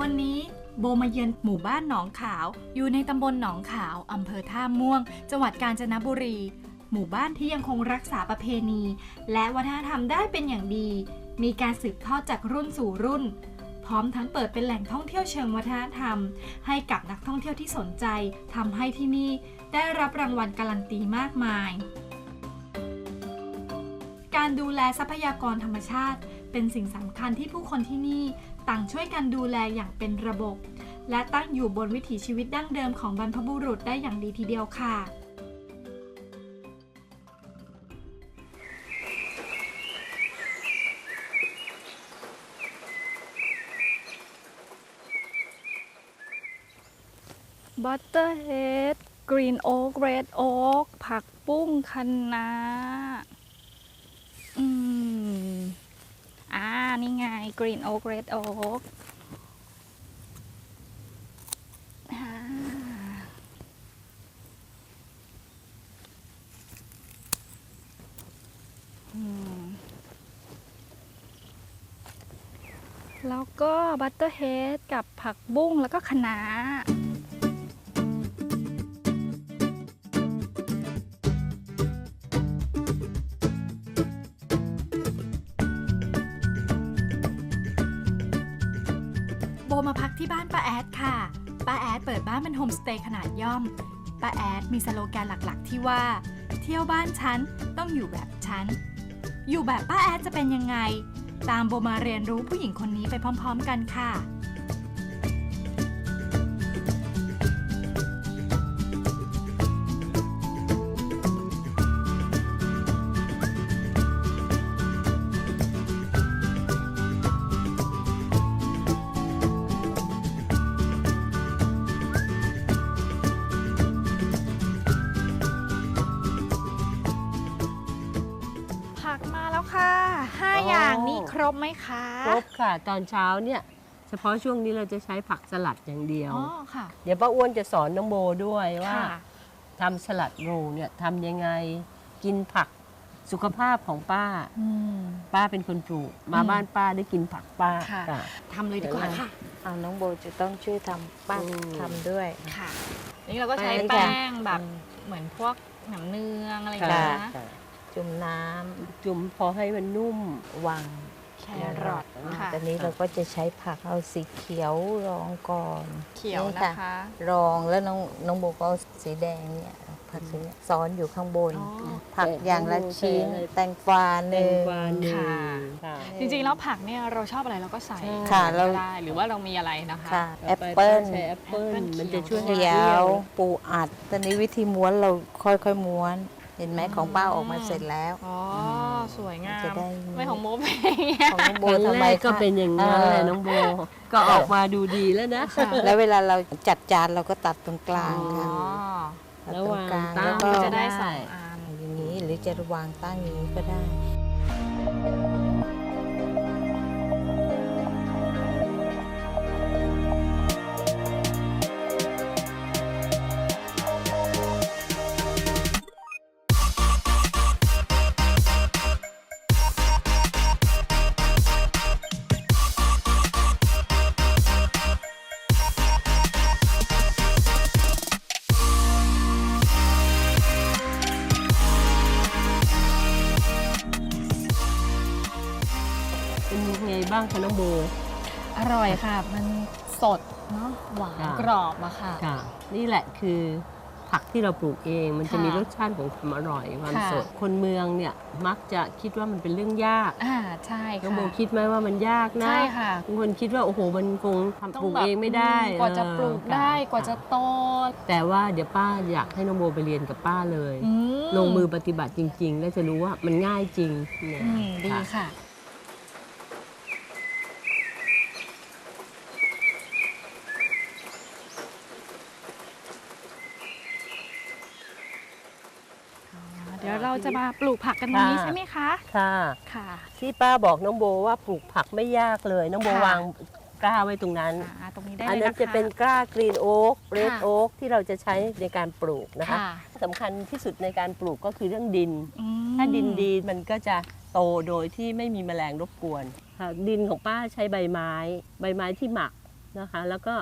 วันนี้โบมาเยือนหมู่บ้านหนองขาว อยู่ในตำบลหนองขาวอำเภอท่าม่วง จังหวัดกาญจนบุรี หมู่บ้านที่ยังคงรักษาประเพณี และวัฒนธรรมได้เป็นอย่างดี มีการสืบทอดจากรุ่นสู่รุ่น พร้อมทั้งเปิดเป็นแหล่งท่องเที่ยวเชิงวัฒนธรรม ให้กับนักท่องเที่ยวที่สนใจทำให้ที่นี่ได้รับรางวัลการันตีมากมาย การดูแลทรัพยากรธรรมชาติเป็นสิ่งสำคัญที่ผู้คนที่นี่ ต่างช่วยกันดูแลอย่างเป็นระบบ และตั้งอยู่บนวิถีชีวิตดั้งเดิมของบรรพบุรุษได้อย่างดีทีเดียวค่ะบัตเตอร์เฮดกรีนโอ๊กเรดโอ๊กผักปุ้งคะน้าอืม อ่า นี่ไงกรีนโอ๊กเรดโอ๊กแล้วก็บัตเตอร์เฮดกับผักบุ้งแล้วก็คะน้า เป็นโฮมสเตย์ขนาดย่อมป้าแอดมีสโลแกนหลักๆ ที่ว่า เที่ยวบ้านฉันต้องอยู่แบบฉัน อยู่แบบป้าแอดจะเป็นยังไง ตามโบมาเรียนรู้ผู้หญิงคนนี้ไปพร้อม ๆ กันค่ะ ตอนเช้าเนี่ยเฉพาะช่วงนี้เราจะใช้ผักสลัดอย่างเดียว อ๋อค่ะ เดี๋ยวป้าอ้วนจะสอนน้องโบด้วยว่าค่ะ ทำสลัดโรลเนี่ยทำยังไงกินผักสุขภาพของป้า อืม ป้าเป็นคนปลูกมาอืมบ้านป้าได้กินผักป้าค่ะค่ะทำเลยดีกว่าเดี๋ยวนะค่ะ เอาน้องโบจะต้องช่วยทำป้าอืม ทำด้วย ค่ะ นี่เราก็ใช้แป้แป้ง งแบบอืมเหมือนพวกหนำเนืองอะไรอย่างค่ะเงี้ยนะ ค่ะ จุ่มน้จุ่มพอให้มันนุ่มำวาง แครอทอ่าค่ะ ตอนนี้เราก็จะใช้ผักเอาสีเขียวรองก่อนเขียวนี่นะคะ รองแล้วน้องน้องโบก็เอาสีแดงเนี่ยผักสีเนี้ยซ้อนอยู่ข้างบนอ๋อผักอย่างละชิ้นใช่แตงกวาหแตนึ่งงกวาหนึ่ง ค่ะ ค่ะ จริงๆแล้วผักเนี่ยเราชอบอะไรเราก็ใส่ใช่ค่ะเราก็ได้หรือว่าเรามีอะไรนะคะค่ะต่แออปไปเปิ้ลใช้แอปเปิ้ลแอปเปิ้ลมันจะช่วยให้เขีเปยรี้ยววปูอัด ตอนนี้วิธีม้วนเราค่อยๆม้วน เห็นไหมของป้าออกมาเสร็จแล้ว อ๋อสวยงามจะได้ ไม่ของโมเป็นอย่างเงี้ย ของน้องโบครั้งทำแรไมกก็คะ เป็นอย่างนั้นแหละน้องโบ ก็ออกมาดูดีแล้วนะแล้วเวลาเราจัดจานเราก็ตัดตรงกลางอ๋อค่ะตัดแล้วตรงวางกลางตั้ง แล้วก็ก็จะได้สองอัน อย่างนี้หรือจะวางตั้งอย่างนี้ก็ได้เป็ สดเนาะหวานค่ะ กรอบอะค่ะ ค่ะ นี่แหละคือผักที่เราปลูกเองมันจะค่ะมีรสชาติของความอร่อยความค่ะ สด คนเมืองเนี่ยมักจะคิดว่ามันเป็นเรื่องยากอ่าใช่น้องค่ะโบคิดไหมว่ามันยากนะใช่ค่ะบางคนคิดว่าโอ้โหมันคงทำต้ปลูกแบบเองไม่ได้กว่าจะเออปลูกค่ได้กว่าจะค่โตแต่ว่าเดี๋ยวป้าอยากให้น้องโบไปเรียนกับป้าเลย อืลงมือปฏิบัติจริง ๆ แล้วจะรู้ว่ามันง่ายจริงเนี่ย อืมดีค่ะ เดี๋ยวเราจะมาปลูกผักกันตรงนี้ค่ะใช่ไหมคะ ค่ะ ค่ะ ที่ป้าบอกน้องโบว่าปลูกผักไม่ยากเลย น้องโบค่ะวางกล้าไว้ตรงนั้น อ่าตรงนี้ได้อันเลยนั้นนะคะจะเป็นกล้ากรีนโอ๊กเรดค่ะโอ๊กที่เราจะใช้ในการปลูกนะคะค่ะ สำคัญที่สุดในการปลูกก็คือเรื่องดิน อืมถ้าดินดีมันก็จะโตโดยที่ไม่มีแมลงรบกวนค่ะดินของป้าใช้ใบไม้ ใบไม้ที่หมักนะคะ แล้วก็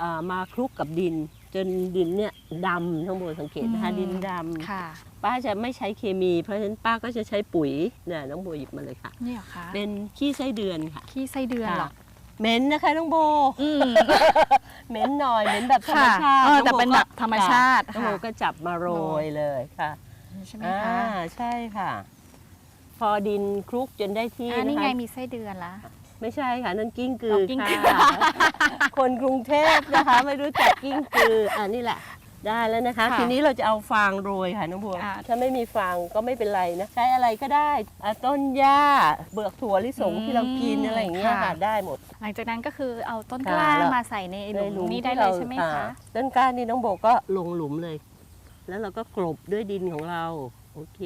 อ่ามาคลุกกับดิน จนดินเนี่ยดำทั้งหมดสังเกตนะคะอืมดินดำ ค่ะ ป้าจะไม่ใช้เคมี เพราะฉะนั้นป้าก็จะใช้ปุ๋ยเนี่ยน้องโบหยิบมาเลยค่ะนี่เหรอคะเป็นขี้ไส้เดือนค่ะขี้ไส้เดือนเหรอค่ะเหม็นนะคะน้องโบอืมเหม็นหน่อยเหม็นแบบธรรมชาติค่ะเออองแต่เป็นก็แบบธรรมชาติค่ะน้องโบค่ะก็จับมาโรยเลยค่ะใช่ไหมอ่าคะใช่ค่ะ พอดินคลุกจนได้ที่อ่านี่นะไงคะมีไส้เดือนละไม่ใช่ค่ะนั่นกิ้งกือ๋ออกิ้งกือค่ะคนกรุงเทพนะคะ ไม่รู้จักกิ้งกืออ่านี่แหละ ได้แล้วนะคะ ค่ะทีนี้เราจะเอาฟางโรยค่ะน้องบัว อ่า ถ้าไม่มีฟางก็ไม่เป็นไรนะ ใช้อะไรก็ได้อะต้นหญ้าเบือกถั่วลิสงที่เรากินอะไรอย่างเงี้ยค่ะได้หมด หลังจากนั้นก็คือเอาต้นค่ะกล้าแล้ว มาใส่ในหในลุมนี้ที่ได้เลยใช่ไหมราคะ ต้นกล้านี่น้องโบก็ลงหลุมเลย แล้วเราก็กลบด้วยดินของเรา โอเค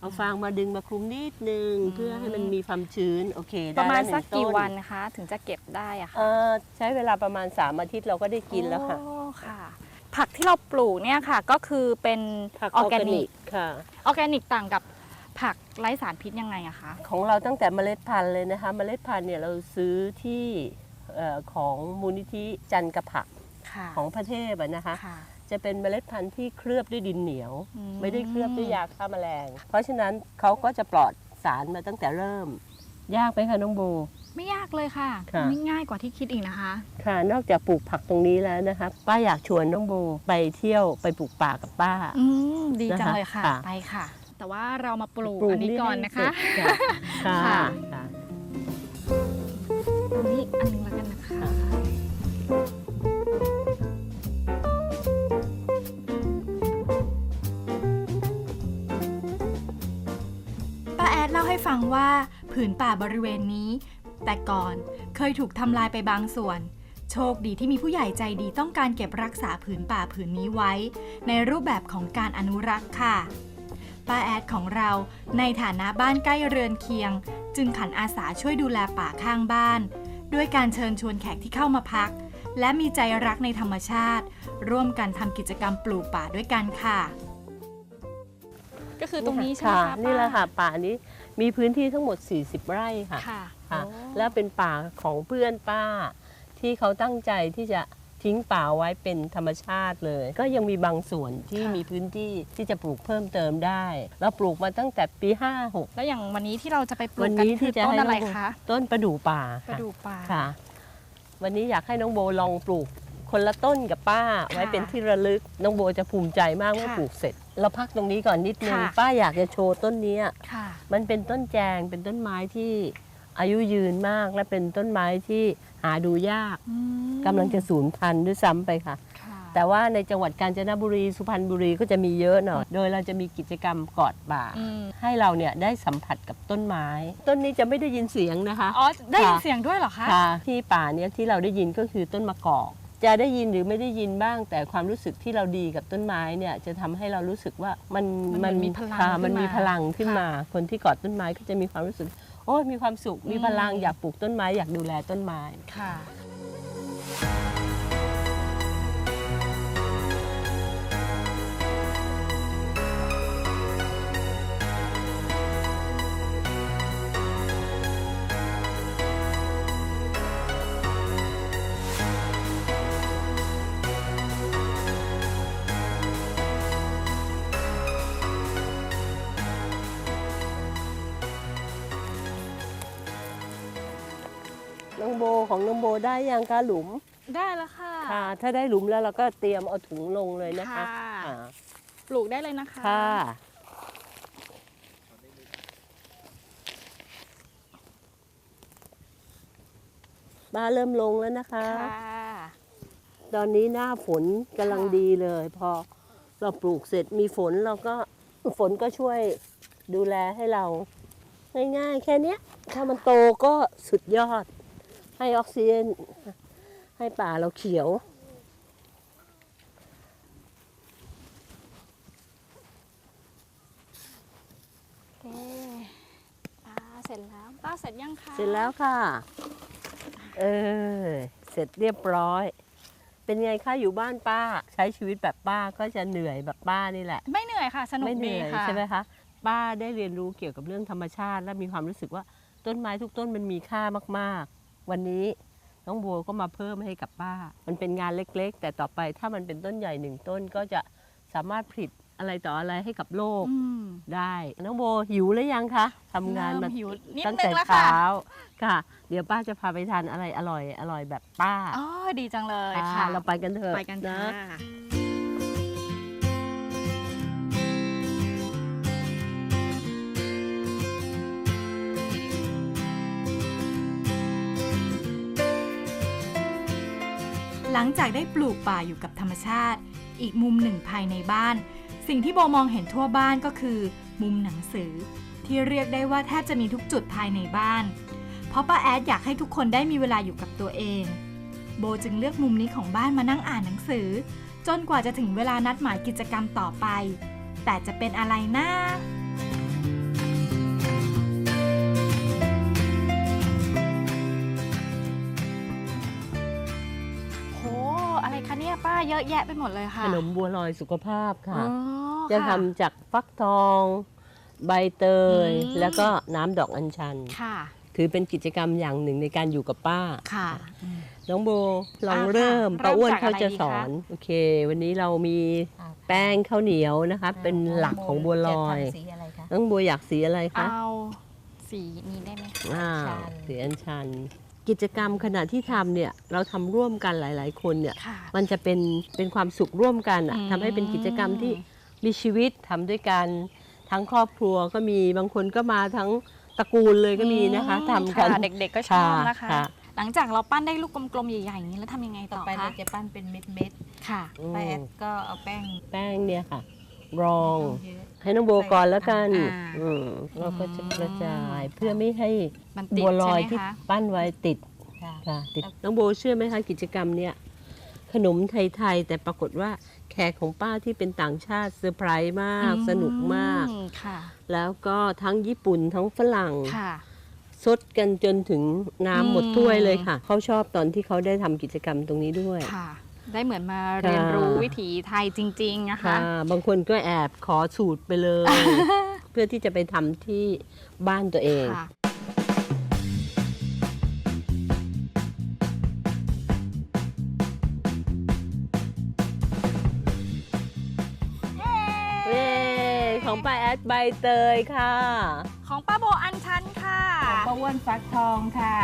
เอาฟางมาดึงมาคลุมนิดนึง อืม เพื่อให้มันมีความชื้น โอเคปได้ระมาณแล้วหสักงกี่ต้วันคะ ถึงจะเก็บได้อะคะเอ่อใช้เวลาประมาณ 3 อาทิตย์เราก็ได้กินแล้วค่ะ โอ้ค่ะ ผักที่เราปลูกเนี่ยค่ะ ก็คือเป็นผักออร์แกนิกค่ะ ออร์แกนิกต่างกับผักไร้สารพิษยังไงอะคะของเราตั้งแต่เมล็ดพันธุ์เลยนะคะ เมล็ดพันธุ์เนี่ยเราซื้อที่เอ่อของมูลนิธิจันกระผักค่ะของพระเทพอะนะคะ ค่ะ จะเป็นเมล็ดพันธุ์ที่เคลือบด้วยดินเหนียว อืม ไม่ได้เคลือบด้วยยาฆ่าแมลง เพราะฉะนั้นเขาก็จะปลอดสารมาตั้งแต่เริ่ม ยากไหมคะน้องโบ ไม่ยากเลยค่ะค่ะนี่ง่ายกว่าที่คิดอีกนะคะ ค่ะ นอกจากปลูกผักตรงนี้แล้วนะคะป้าอยากชวนน้องโบไปเที่ยวไปปลูกป่ากับป้า อืมดีจังนะคะเลยค่ะค่ะ ไปค่ะ แต่ว่าเรามาปลูกปลูอันนี้ก่อนนะคะให้เสร็จค่ะค่ะค่ะ ค่ะ ตรงนี้อันนึงแล้วกันนะคะ ป้าแอดเล่าให้ฟังว่าผืนป่าบริเวณนี้ แต่ก่อนเคยถูกทำลายไปบางส่วน โชคดีที่มีผู้ใหญ่ใจดีต้องการเก็บรักษาผืนป่าผืนนี้ไว้ ในรูปแบบของการอนุรักษ์ค่ะ ป้าแอดของเราในฐานะบ้านใกล้เรือนเคียง จึงขันอาสาช่วยดูแลป่าข้างบ้าน ด้วยการเชิญชวนแขกที่เข้ามาพัก และมีใจรักในธรรมชาติ ร่วมกันทำกิจกรรมปลูกป่าด้วยกันค่ะ ก็คือตรงนี้ใช่ไหมค่ะคะนี่แหละป้าค่ะป่านี้มีพื้นที่ทั้งหมด 40 ไร่ค่ะ ค่ะ ค่ะโอ้แล้วเป็นป่าของเพื่อนป้า ที่เขาตั้งใจที่จะทิ้งป่าไว้เป็นธรรมชาติเลย ก็ยังมีบางส่วนที่มีพื้นที่ที่จะปลูกเพิ่มเติมได้ เราปลูกมาตั้งแต่ปี 56 แล้วอย่างวันนี้ที่เราจะไปปลูวักนกันนี้คืที่อจะต้นให้อะไรน้องโบคะต้นประดู่ป่าประค่ะดูป่าค่ะ วันนี้อยากให้น้องโบลองปลูกคนละต้นกับป้าไว้เป็นที่ระลึกน้องโบจะภูมิใจมากเมื่อค่ะปลูกเสร็จ เราพักตรงนี้ก่อนนิดนึงค่ะป้าอยากจะโชว์ต้นเนี้ยค่ะมันเป็นต้นแจงเป็นต้นไม้ที่ อายุยืนมากและเป็นต้นไม้ที่หาดูยากอืมกำลังจะสูญพันธุ์ด้วยซ้ำไปค่ะค่ะ แต่ว่าในจังหวัดกาญจนบุรีสุพรรณบุรีก็จะมีเยอะหน่อยโดยเราจะมีกิจกรรมกอดป่าอืมให้เราเนี่ยได้สัมผัสกับต้นไม้ ต้นนี้จะไม่ได้ยินเสียงนะคะอ๋อได้ยินค่ะเสียงด้วยเหรอคะค่ะที่ป่าเนี้ยที่เราได้ยินก็คือต้นมะกอกจะได้ยินหรือไม่ได้ยินบ้าง แต่ความรู้สึกที่เราดีกับต้นไม้เนี่ยจะทำให้เรารู้สึกว่ามันมันมีพลังค่ะขึ้นมามันมีพลังขึ้นค่ะมา คนที่กอดต้นไม้ก็จะมีความรู้สึก โอ้ยมีความสุขมีพลังอืมอยากปลูกต้นไม้อยากดูแลต้นไม้ ค่ะ น้องโบของน้องโบได้ยังคะหลุมได้แล้วค่ะ ค่ะ ถ้าได้หลุมแล้วเราก็เตรียมเอาถุงลงเลยนะคะค่ะ อ่าปลูกได้เลยนะคะ ค่ะบ้าเริ่มลงแล้วนะคะ ค่ะ ตอนนี้หน้าฝนกำลังค่ะ ดีเลย พอเราปลูกเสร็จมีฝนเราก็ฝนก็ช่วยดูแลให้เรา ง่ายๆ แค่เนี้ย ถ้ามันโตก็สุดยอด ให้ออกซิเจนให้ป่าเราเขียว โอเคป้าเสร็จแล้วป้าเสร็จยังคะเสร็จแล้วค่ะ เออ เสร็จเรียบร้อย เป็นไงคะอยู่บ้านป้า ใช้ชีวิตแบบป้าก็จะเหนื่อยแบบป้านี่แหละ ไม่เหนื่อยค่ะ สนุกไม่เหดีนื่อยค่ะ ใช่ไหมคะ ป้าได้เรียนรู้เกี่ยวกับเรื่องธรรมชาติ และมีความรู้สึกว่าต้นไม้ทุกต้นมันมีค่ามากๆ วันนี้น้องบัวก็มาเพิ่มให้กับป้า มันเป็นงานเล็กๆ แต่ต่อไปถ้ามันเป็นต้นใหญ่หนึ่งต้นก็จะสามารถผลิตอะไรต่ออะไรให้กับโลกอืม ได้ น้องโบหิวหรือยังคะทำงานมาเริ่มหิวนิดตั้งนึแต่งแล้วค่ะ เช้าค่ะ เดี๋ยวป้าจะพาไปทานอะไรอร่อยอร่อยแบบป้าอ๋อดีจังเลยค่ะ ค่ะ เราไปกันเถอะไปกันค่ะ หลังจากได้ปลูกป่าอยู่กับธรรมชาติ อีกมุมหนึ่งภายในบ้าน สิ่งที่โบมองเห็นทั่วบ้านก็คือ มุมหนังสือ ที่เรียกได้ว่าแทบจะมีทุกจุดภายในบ้าน เพราะป้าแอดอยากให้ทุกคนได้มีเวลาอยู่กับตัวเอง โบจึงเลือกมุมนี้ของบ้านมานั่งอ่านหนังสือ จนกว่าจะถึงเวลานัดหมายกิจกรรมต่อไป แต่จะเป็นอะไรนะโเนี่ยป้าเยอะแยะไปหมดเลยค่ะขนมบัวลอยสุขภาพค่ะ อ๋อจะค่ ทำจากฟักทอง ใบเตย อืม แล้วก็น้ำดอกอัญชัน ค่ะถือเป็นกิจกรรมอย่างหนึ่งในการอยู่กับป้า ค่ะ น้องโบลองอ่าค่ะเริ่มเริ่ป้ามอ้วนจากเขาอะไรจะดีคะ สอน โอเค วันนี้เรามีแป้งข้าวเหนียวนะคะ เป็นหลักของบัวลอย จะทำสีอะไรคะ น้องบัวอยากสีอะไรคะเอาสีนี้ได้ไหมคะ อ่าชันสีอัญชัน กิจกรรมขณะที่ทำเนี่ยเราทำร่วมกันหลาย ๆ คนเนี่ยค่ะ มันจะเป็นเป็นความสุขร่วมกันอะอืม ทำให้เป็นกิจกรรมที่มีชีวิตทำด้วยกันทั้งครอบครัวก็มีบางคนก็มาทั้งตระกูลเลยก็มีนะคะทำกันค่ะเด็กๆก็ชอบนะคะค่ะหลังจากเราปั้นได้ลูกกลมๆ ใหญ่ๆอย่างนี้แล้วทำยังไงต่ต่ออไปเราคะจะปั้นเป็นเม็ดเม็ดค่ะอืมๆป้าแอดก็เอาแป้งแป้งเนี่ยค่ะ รอง เยอะ ให้น้องโบก่อนแล้วกันอ่า อืมเราก็จะกระจายอืมเพื่อไม่ให้มันติดบัวลใช่อยไหมที่คะปั้นไว้ติดค่ะค่ะติดน้องโบเชื่อไหมคะกิจกรรมเนี่ยขนมไทยๆแต่ปรากฏว่าแขกของป้าที่เป็นต่างชาติเซอร์ไพรส์มากสนุกมาก อืค่ะ แล้วก็ทั้งญี่ปุ่นทั้งฝรั่ง ค่ะ ซดกันจนถึงน้ำหมดอืมถ้วยเลยค่ะ เขาชอบตอนที่เขาได้ทำกิจกรรมตรงนี้ด้วย ค่ะ ได้เหมือนมาเรียนรู้วิถีไทยจริง ๆ นะคะค่ะบางคนก็แอบขอสูตรไปเลย เพื่อที่จะไปทำที่บ้านตัวเองค่ะเย้ของป้าแอดใบเตยค่ะ ของป้าโบอันชันค่ะป้าอ้วนฟักทองค่ะ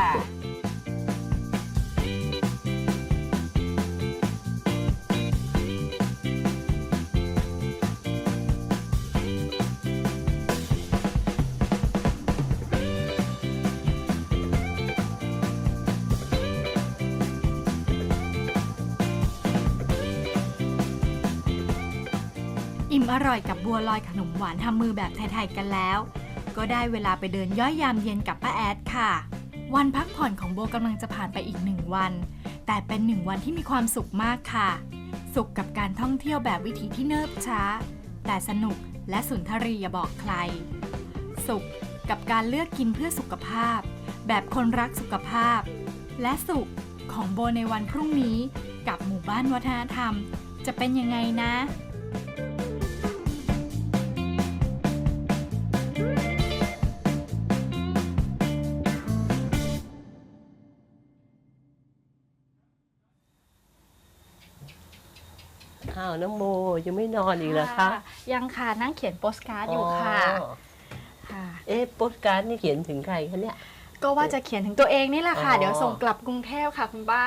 อิ่มอร่อยกับบัวลอยขนมหวานทำมือแบบไทย ๆ กันแล้ว ก็ได้เวลาไปเดินย่อยยามเย็นกับป้าแอดค่ะ วันพักผ่อนของโบกำลังจะผ่านไปอีกหนึ่งวัน แต่เป็นหนึ่งวันที่มีความสุขมากค่ะ สุขกับการท่องเที่ยวแบบวิถีที่เนิบช้า แต่สนุกและสุนทรีอย่าบอกใคร สุขกับการเลือกกินเพื่อสุขภาพ แบบคนรักสุขภาพ และสุขของโบในวันพรุ่งนี้ กับหมู่บ้านวัฒนธรรม จะเป็นยังไงนะ อ้าวน้องโมยังไม่นอนอีกเหรอคะยังค่ะนั่งเขียนโปสการ์ดอยู่ค่ะอ๋อค่ะ เอ๊ะโปสการ์ดนี่เขียนถึงใครคะเนี่ย ก็ว่าจะเขียนถึงตัวเองนี่แหละค่ะ อ๋อ เดี๋ยวส่งกลับกรุงเทพค่ะคุณป้า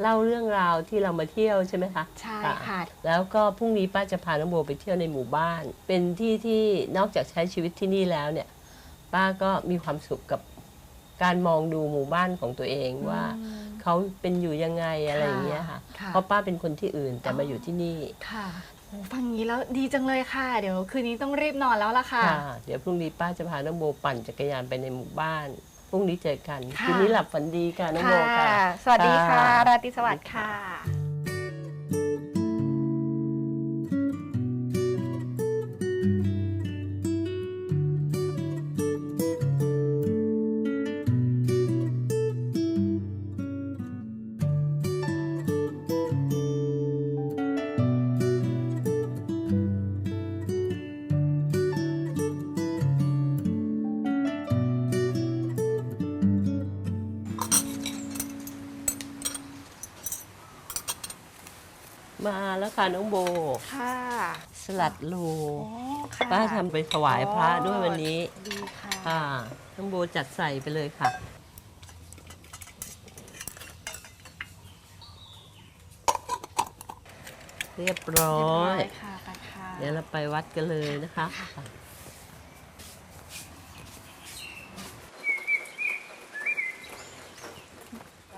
เล่าเรื่องราวที่เรามาเที่ยวใช่ไหมคะใช่ค่ะ แล้วก็พรุ่งนี้ป้าจะพาน้องโบไปเที่ยวในหมู่บ้าน เป็นที่ที่นอกจากใช้ชีวิตที่นี่แล้วเนี่ย ป้าก็มีความสุขกับ การมองดูหมู่บ้านของตัวเองว่าเขาเป็นอยู่ยังไงอะไรอย่างเงี้ยค่ะค่ะเพราะป้าเป็นคนที่อื่นแต่มาอยู่ที่นี่ค่ะโอ้ฟังอย่างนี้แล้วดีจังเลยค่ะ เดี๋ยวคืนนี้ต้องรีบนอนแล้วล่ะค่ะค่ะ เดี๋ยวพรุ่งนี้ป้าจะพาน้องโบปั่นจักรยานไปในหมู่บ้านพรุ่งนี้เจอกันค่ะคืนนี้หลับฝันดีค่ะน้องโบค่ะ สวัสดีค่ะค่ะราตรีสวัสดิ์ค่ะ ค่ะน้องโบ ค่ะสลัดโลโอ้ค่ะป้าทำไปถวายพระด้วยวันนี้ดีค่ะ ค่ะน้องโบจัดใส่ไปเลยค่ะ เรียบร้อย เรีบร้ค่ะไปค่ะ เดี๋ยวเราไปวัดกันเลยนะคะ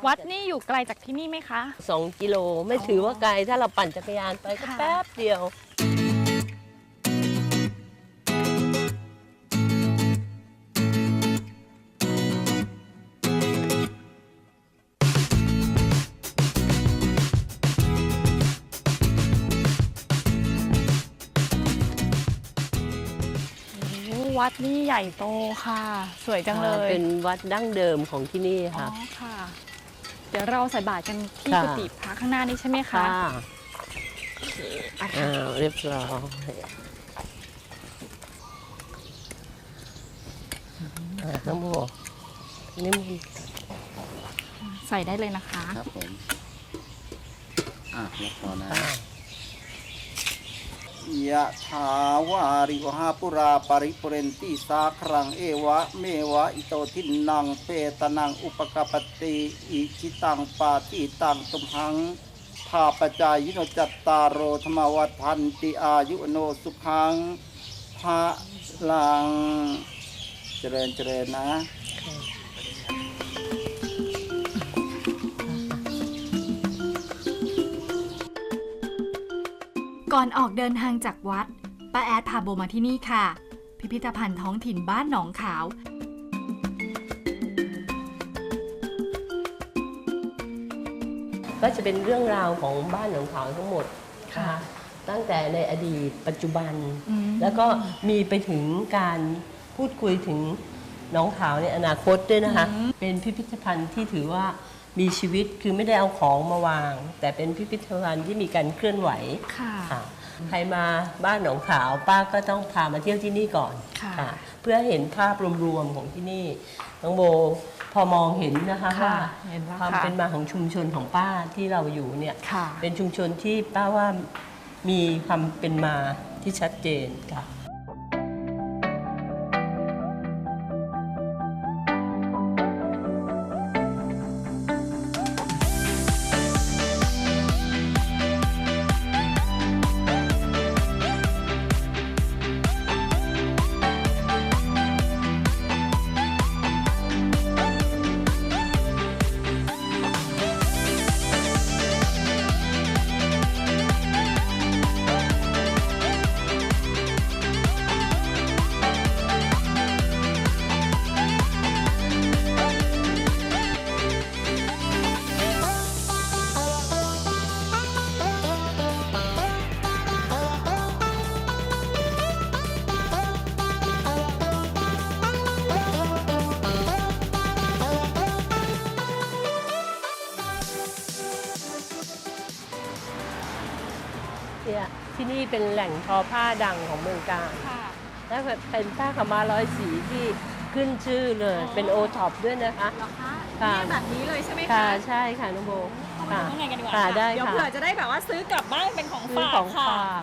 วัดนี่อยู่ไกลจากที่นี่ไหมคะสองกิโลไม่ถือว่าไกล ถ้าเราปั่นจักรยานไปก็ค่ะ แป๊บเดียว โอ้วัดนี่ใหญ่โตค่ะ สวยจังเลยเป็นวัดดั้งเดิมของที่นี่อ๋อค่ะ ค่ะ เดี๋ยวเราใส่บาตรกันที่ค่ะ กุฏิพระข้างหน้านี้ใช่ไหมคะค่ะอะอ้าวเรียบร้อยอะน้องโบนี่มันใส่ได้เลยนะคะ ครับผม อะแล้วพอนะค่ะ ยะถาวาริวหาปุราปริปุเรนติสาครังเอวะเมวะอิโตทินังเปตนังอุปกปปติอิจิตังปาติตังตุมหังภาปจายโนจัตตารโรธรรมวัฏพันติอายุโนสุขังภาลัง เจริญเจริญนะ ก่อนออกเดินทางจากวัดป้าแอดพาโบมาที่นี่ค่ะ พิพิธภัณฑ์ท้องถิ่นบ้านหนองขาว ก็จะเป็นเรื่องราวของบ้านหนองขาวทั้งหมดค่ะ ตั้งแต่ในอดีตปัจจุบันอืมแล้วก็มีไปถึงการพูดคุยถึงหน้องขาวในอนาคตด้วยนะคะ เป็นพิพิธภัณฑ์ที่ถือว่า มีชีวิตคือไม่ได้เอาของมาวาง แต่เป็นพิพิธภัณฑ์ที่มีการเคลื่อนไหวค่ะ ค่ะใครมาบ้านหนองขาวป้าก็ต้องพามาเที่ยวที่นี่ก่อนค่ะ เพื่อเห็นภาพรวมๆของที่นี่น้องโบพอมองเห็นนะคะค่ะว่าเห็นแล้วความค่ะ เป็นมาของชุมชนของป้าที่เราอยู่เนี่ย ค่ะ เป็นชุมชนที่ป้าว่ามีความเป็นมาที่ชัดเจนค่ะ ล่งทอผ้าดังของเมืองการค่ะและเป็นผ้าขาวม้าร้อยสีที่ขึ้นชื่อเลยอ๋อเป็นโอท็อปด้วยนะคะเหรอคะค่ะเนี่ยแบบนี้เลยใช่ไหมค่ะคะใช่ค่ะน้องโบเข้าไปค่ะดูข้างในกันดีกว่าค่ะได้เดี๋ยวค่ะเผื่อจะได้แบบว่าซื้อกลับบ้านเป็นของซื้อฝากของค่ะฝาก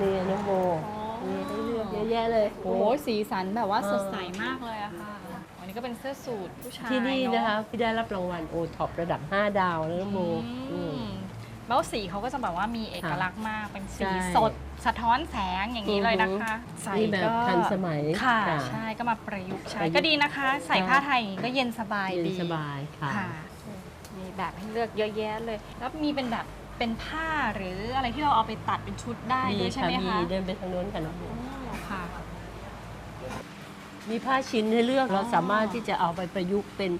นี่น้องโบอ๋อมีให้เลือกเยอะแยะเลยโอ้ยสีสันแบบว่าเออสดใสมากเลยอะค่ะวันนี้ก็เป็นเสื้อสูทผู้ชายที่นี่เอนะคะที่ได้รับรางวัลโอท็อประดับ 5 ดาวนะน้องโบอือืมม แล้วสีเขาก็จะแบบว่ามีเอกค่ะลักษณ์มาก เป็นสีใช่สด สะท้อนแสงอย่างนี้เลยนะคะ ใส่นี่แบบก็ทันสมัยค่ะค่ะใช่ก็มาประยุกต์ใช้ประยุกต์ ก็ดีนะคะ ใส่ค่ะผ้าไทยอย่างนี้ก็เย็นสบายเย็นดีสบายค่ะ ค่ะ มีแบบให้เลือกเยอะแยะเลย แล้วมีเป็นแบบเป็นผ้าหรืออะไรที่เราเอาไปตัดเป็นชุดได้มีด้วยใช่ค่ะไหมมีคะเดินไปทางโน้นค่ะน้องโบอ๋อค่ะ มีผ้าชิ้นให้เลือกอ๋อเราสามารถที่จะเอาไปประยุกต์เป็น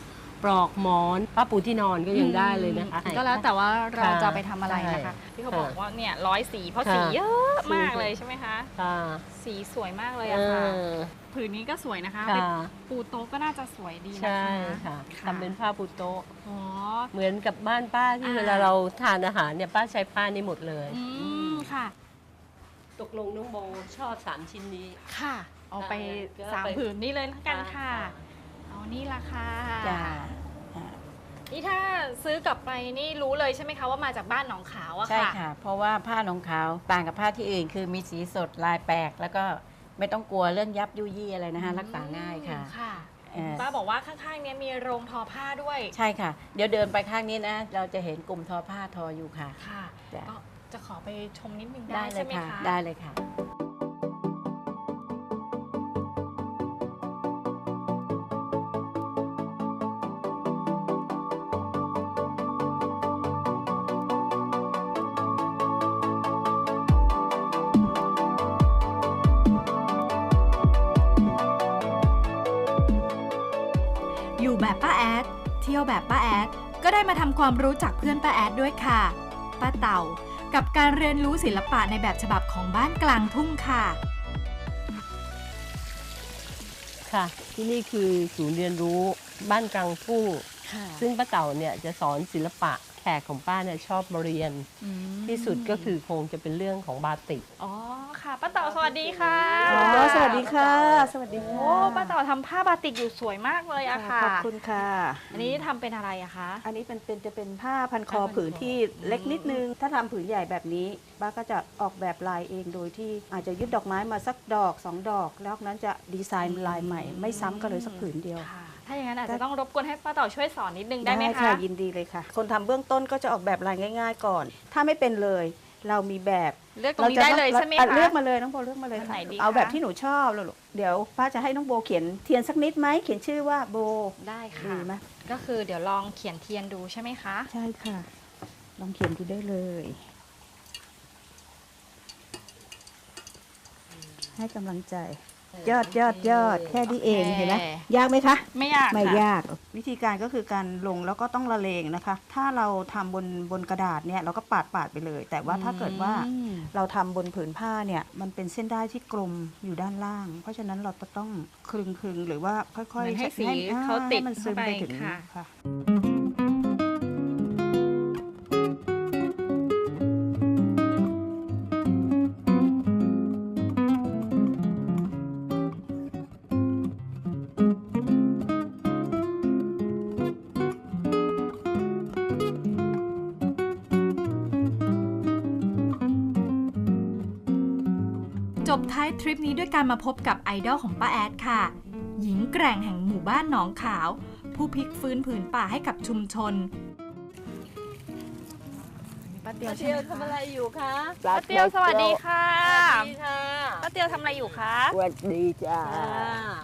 ปลอกหมอนผ้าปูที่นอนก็ยังได้เลยนะคะ ก็แล้วแต่ว่าเราค่ะจะเอาไปทำอะไรนะคะใช่ที่เขาค่ะบอกว่าเนี่ยร้อยสีเพราะค่ะ สีเยอะมากสีเลยใช่ไหมคะ ค่ะสีสวยมากเลยเออะค่ะอผืนนี้ก็สวยนะคะค่ะไปปูโต๊ะก็น่าจะสวยดีนะคะใช่ค่ะทำเป็นผ้าปูโต๊ะ อ๋อ เหมือนกับบ้านป้าที่อ่า เวลาเราทานอาหารเนี่ยป้าใช้ผ้านี้หมดเลย อืมค่ะ ตกลงน้องโบชอบสามชิ้นนี้ ค่ะ เอาไปก็สามไปผืนนี้เลยละกันค่ะ เอานี่ละค่ะจ้านี่ถ้าซื้อกลับไปนี่รู้เลยใช่ไหมคะว่ามาจากบ้านหนองขาวอะใช่ค่ะค่ะ เพราะว่าผ้าหนองขาวต่างกับผ้าที่อื่น คือมีสีสดลายแปลก แล้วก็ไม่ต้องกลัวเรื่องยับยุยี่อะไรนะคะ รักษาง่ายค่ะ ค่ะเอ่อป้าบอกว่าข้างๆเนี้ยมีโรงทอผ้าด้วย ใช่ค่ะ เดี๋ยวเดินไปข้างนี้นะ เราจะเห็นกลุ่มทอผ้าทออยู่ค่ะ ค่ะจ้ะก็จะขอไปชมนิดนึงได้ได้เลใช่ยไหมค่ะคะ ได้เลยค่ะ แบบป้าแอด ก็ได้มาทำความรู้จักเพื่อนป้าแอดด้วยค่ะ ป้าเต่า กับการเรียนรู้ศิลปะในแบบฉบับของบ้านกลางทุ่งค่ะ ค่ะ ที่นี่คือศูนย์เรียนรู้บ้านกลางทุ่งค่ะซึ่งป้าเต่าเนี่ยจะสอนศิลปะแข กของป้าเนี่ยชอบมาเรียน ที่สุดก็คือคงจะเป็นเรื่องของบาติก อ๋อค่ะป้าเต่าสวัสดีค่ะอ๋อสวัสดีค่ะ สวัสดีโอ้ค่ะป้าเต่าทำผ้าบาติกอยู่สวยมากเลยอะค่ะ ขอบคุณค่ะ อันนี้ทำเป็นอะไรอะคะ อันนี้เป็นเป็นจะเป็นผ้าพันคอผ้าพันคอผืนที่เล็กนิดนึง ถ้าทำผืนใหญ่แบบนี้ป้าก็จะออกแบบลายเองโดยที่อาจจะยึดดอกไม้มาสักดอกสองดอก แล้วนั้นจะดีไซน์ลายใหม่ ไม่ซ้ำกันเลยสักผืนเดียวค่ะ ถ้าอย่างนั้นอาจจะต้องรบกวนให้ป้าเต่าช่วยสอนนิดนึงได้ไหมคะค่ะยินดีเลยค่ะ คนทำเบื้องต้นก็จะออกแบบลายง่าย ๆ ก่อน ถ้าไม่เป็นเลย เรามีแบบเลือกตรงนี้ได้เลยใช่ไหมอ่คะเลือกมาเลยน้องโบเลือกมาเลยอันค่ะไหนดีเอาคะแบบที่หนูชอบเลยลูกเดี๋ยวป้าจะให้น้องโบเขียนเทียนสักนิดไหมเขียนชื่อว่าโบได้ดีค่ะไหมก็คือเดี๋ยวลองเขียนเทียนดูใช่ไหมคะ ใช่ค่ะ ลองเขียนดูได้เลย ให้กำลังใจ ยอดยอดยอดแค่นี้เองโอเคเห็นไหมยากไหมคะ ไม่ยากไม่ค่ะยาก วิธีการก็คือการลงแล้วก็ต้องละเลงนะคะ ถ้าเราทำบนบนกระดาษเนี่ยเราก็ปาดปาดไปเลย แต่ว่าถ้าเกิดว่าอืมเราทำบนผืนผ้าเนี่ยมันเป็นเส้นได้ที่กลมอยู่ด้านล่าง เพราะฉะนั้นเราจะต้องคลึงคลึงๆหรือว่าค่อยเหมือนๆให้สีอ่เขาติดให้มันซึมเข้าไปไปถึงค่ะ ริปนี้ด้วยการมาพบกับไอดอลของป้าแอดค่ะ หญิงแกร่งแห่งหมู่บ้านหนองขาว ผู้พลิกฟื้นผืนป่าให้กับชุมชนป้าเตียวป้าใช่เตียวไหมทำอะไรอยู่คะป้าเตียวสวัสดีค่ะสวัสดีค่ะป้าเตียวทำอะไรอยู่คะสวัสดีจ้า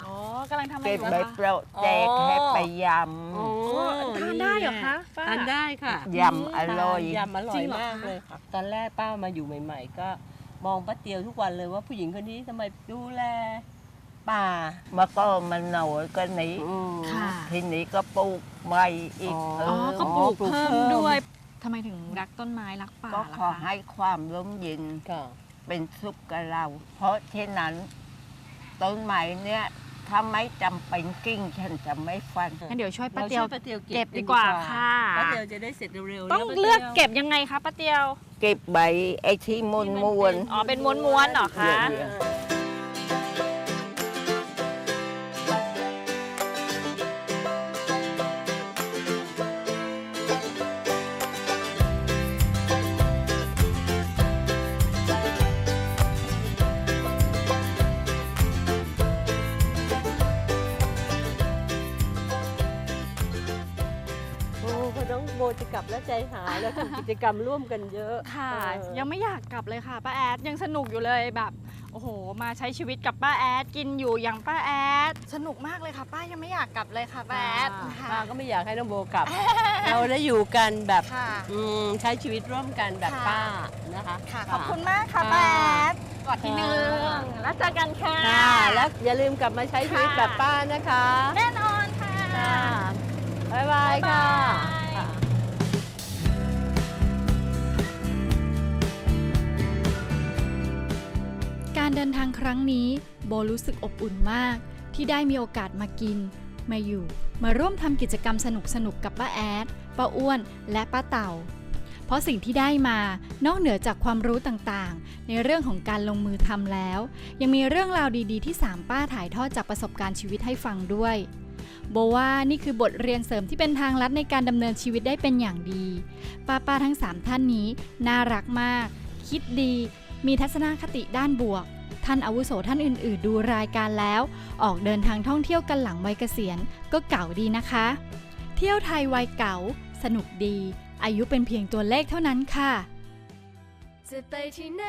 อ๋อกำลังทำอะไรเก็อบยู่ใบคะเปราแจกให้ไปยโอ้ทานได้เหรอคะป้า ทานได้ค่ะำยำอร่อย ยำอร่อจริยงเหรอมากคะเลยค่ะ ตอนแรกป้ามาอยู่ใหม่ ๆ ก็ มองป้าเตียวทุกวันเลยว่าผู้หญิงคนนี้ทำไมดูแลป่า มาก็มันหน่อยก็หนี้ค่ะ ทีนี้ก็ปลูกใหม่อีกอ๋อเออ๋ออก็ปลูกปลูกเพิ่มเพิ่มด้วยทำไมถึงรักต้นไม้รักป่าก็ล่ะขอคะให้ความร่มเย็น ค่ะ เป็นสุขกับเรา เพราะเช่นนั้น ต้นไม้เนี่ย ถ้าไม่จำเป็นกิ่งฉันจะไม่ฟัน งั้นเดี๋ยวช่วยป้าเราเตียวช่วยป้าเตียวเก็บดีกว่าค่ะ ป้าเตียวจะได้เสร็จเร็วๆต้องนะป้าเลือกตียวเก็บยังไงคะป้าเตียว เก็บใบไอ้ที่มวนมวน อ๋อ เป็นม้วนๆเหรอคะ เดี๋ยวโกิจกรรมร่วมกันเยอะค่ะ เออ ยังไม่อยากกลับเลยค่ะป้าแอดยังสนุกอยู่เลยแบบโอ้โห มาใช้ชีวิตกับป้าแอดกินอยู่อย่างป้าแอดสนุกมากเลยค่ะ ป้ายังไม่อยากกลับเลยค่ะป้าแอดค่ะป้าก็ไม่อยากให้น้องโบกลับ เราได้อยู่กันแบบค่ะ อืมใช้ชีวิตร่วมกันแบบค่ะ ป้านะคะค่ะ ขอบคุณมากค่ะค่ะป้าแอดกอดที่หนึ่งค่ะแล้วเจอกันค่ะ ค่ะแล้วอย่าลืมกลับมาใช้ชีวิตแบบป้านะคะแน่นอนค่ะ ค่ะบ๊ายบายค่ะ เดินทางครั้งนี้ โบรู้สึกอบอุ่นมาก ที่ได้มีโอกาสมากิน มาอยู่ มาร่วมทำกิจกรรมสนุกๆกกับป้าแอด ป้าอ้วน และป้าเต่า เพราะสิ่งที่ได้มานอกเหนือจากความรู้ต่างๆ ในเรื่องของการลงมือทำแล้ว ยังมีเรื่องราวดีๆที่สามป้าถ่ายทอดจากประสบการณ์ชีวิตให้ฟังด้วยโบว่านี่คือบทเรียนเสริมที่เป็นทางลัดในการดำเนินชีวิตได้เป็นอย่างดี ป้าป้าๆทั้ง 3 ท่านนี้ น่ารักมาก คิดดี มีทัศนคติด้านบวก ท่านอาวุโสท่านอื่นๆ ดูรายการแล้ว ออกเดินทางท่องเที่ยวกันหลังวัยเกษียณก็เก่าดีนะคะ เที่ยวไทยวัยเก่า สนุกดี อายุเป็นเพียงตัวเลขเท่านั้นค่ะ จะไปที่ไหน